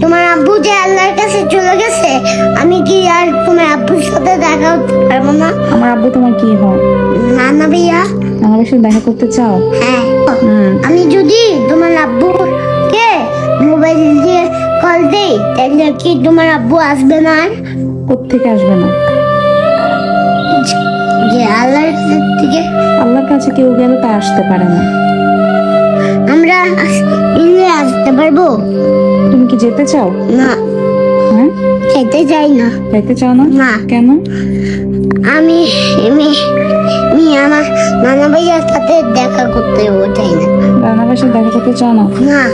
তোমার আব্বু যে আল্লাহর কাছে চলে গেছে আমি কি আর তোমার আব্বুর সাথে দেখা করতে পারব না? আমার আব্বু তোমার কি হয়? না না ভাইয়া। আমার সাথে দেখা করতে চাও? হ্যাঁ। আমি যদি তোমার আব্বুকে মোবাইল দিয়ে কল দেই তাহলে কি তোমার আব্বু আসবে না আর? কোত্থেকে আসবে না? যে আল্লাহর থেকে আল্লাহর কাছে কেউ গেলে তা আসতে পারে না। আমরা আসতে পারব? তুমি কি যেতে চাও? না। হ্যাঁ? খেতে চাই না। যাইতে চাও না? না। কেন? আমি আমি আমি আমার নানা ভাইয়ার সাথে দেখা করতে চাই না। রান্নার সাথে দেখা করতে চাও না? না।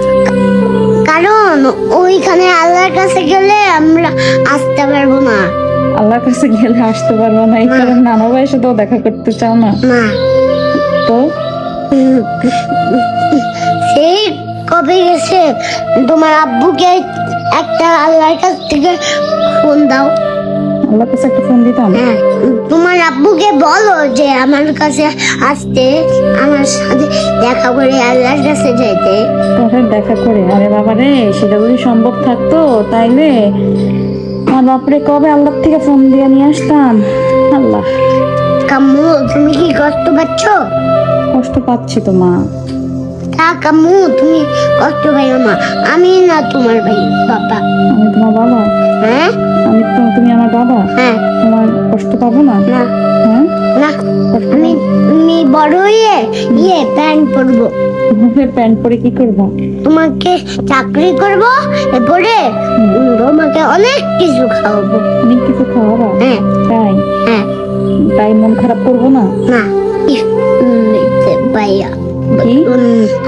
কারণ ওইখানে আল্লাহর কাছে গেলে আমরা আসতে পারব না। আল্লাহর কাছে গেলে আসতে পারব না। এই। কারণে নানা ভাইয়ের সাথেও দেখা করতে চাও না? না। তো? সেই কবে গেছে? তোমার আব্বুকে একটা আল্লাহর কাছ থেকে ফোন দাও। আল্লাহর কাছে একটা ফোন দিতাম? হ্যাঁ তোমার আব্বুকে বলো যে আমার কাছে আসতে আমার সাথে দেখা করে আল্লাহর কাছে যেতে তোমার দেখা করে। আরে বাবা রে সেটা যদি সম্ভব থাকতো তাইলে আমার বাপরে কবে আল্লাহ থেকে ফোন দিয়ে নিয়ে আসতাম? আল্লাহ। কাম্মু তুমি কি কষ্ট পাচ্ছ? কষ্ট পাচ্ছি তো মা। তা কাম্মু তুমি কষ্ট পাইও না আমি না তোমার ভাই বাবা। আমি তোমার বাবা? হ্যাঁ? আমি তো তুমি আমার বাবা? হ্যাঁ। তোমার কষ্ট পাবো না? না। হ্যাঁ? না। আমি আমি বড় হয়ে ইয়ে প্যান্ট পরবো। প্যান্ট পরে কি করব? তোমাকে চাকরি করব এরপরে তোমাকে অনেক কিছু খাওয়াবো। অনেক কিছু খাওয়াবা? হ্যাঁ। তাই? হ্যাঁ। তাই মন খারাপ করব না? না। ভাইয়া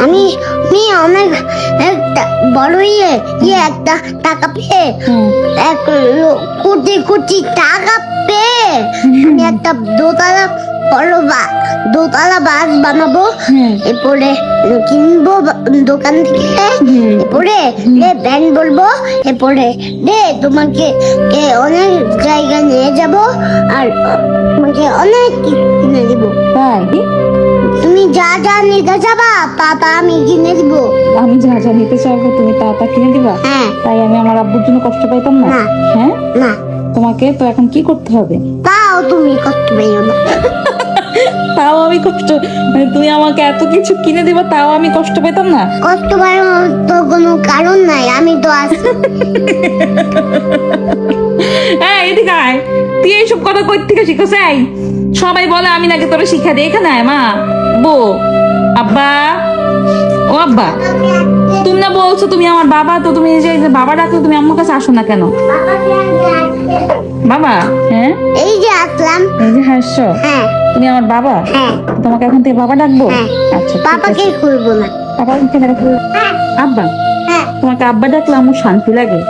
আমি আমি অনেক একটা বড় ইয়ে ইয়ে একটা টাকা পেয়ে হ্যাঁ এক কোটি কোটি টাকা পেয়ে আমি একটা দোতলা বড় বা- দোতলা বাস বানাবো হ্যাঁ এরপরে কিনবো দোকান থেকে এরপরে রে ব্যান্ড বলব এরপরে রে তোমাকে অনেক জায়গায় নিয়ে যাব আর তোমাকে অনেক কিছু কিনে দিব। তুমি যা নিতে তা তা আমি কিনে দিব। আমি যা যা নিতে চাইব তুমি তা তা কিনে দিবা? হ্যাঁ। তাই আমি আমার আব্বুর জন্য কষ্ট পাইতাম না? না। হ্যাঁ? না। তোমাকে তো এখন কি করতে হবে? তাও তুমি করতে পাইও না। তাও আমি কষ্ট। মানে তুমি আমাকে এত কিছু কিনে দিবা তাও আমি কষ্ট পেতাম না? কষ্ট পাওয়ার তো কোনো কারণ নাই আমি তো আছি। হ্যাঁ এদিকে আয়। তুই এইসব কথা কই থেকে শিখছ এই সবাই বলে আমি নাকি তোরা শিক্ষা দিই। এখানে আয় মা। বো আব্বা। ও আব্বা। তুমি না বলছো তুমি আমার বাবা তো তুমি যে বাবা ডাকলে তুমি আম্মুর কাছে আসো না কেন? বাবা হ্যাঁ? এই যে আসলাম। এই যে হাসছো? হ্যাঁ। তুমি আমার বাবা? হ্যাঁ। তোমাকে এখন থেকে বাবা ডাকবো? হ্যাঁ। আচ্ছা আছে। খুলবো না। বাবা কেন রাখব? আব্বা? হ্যাঁ। তোমাকে আব্বা ডাকলে আমার শান্তি লাগে।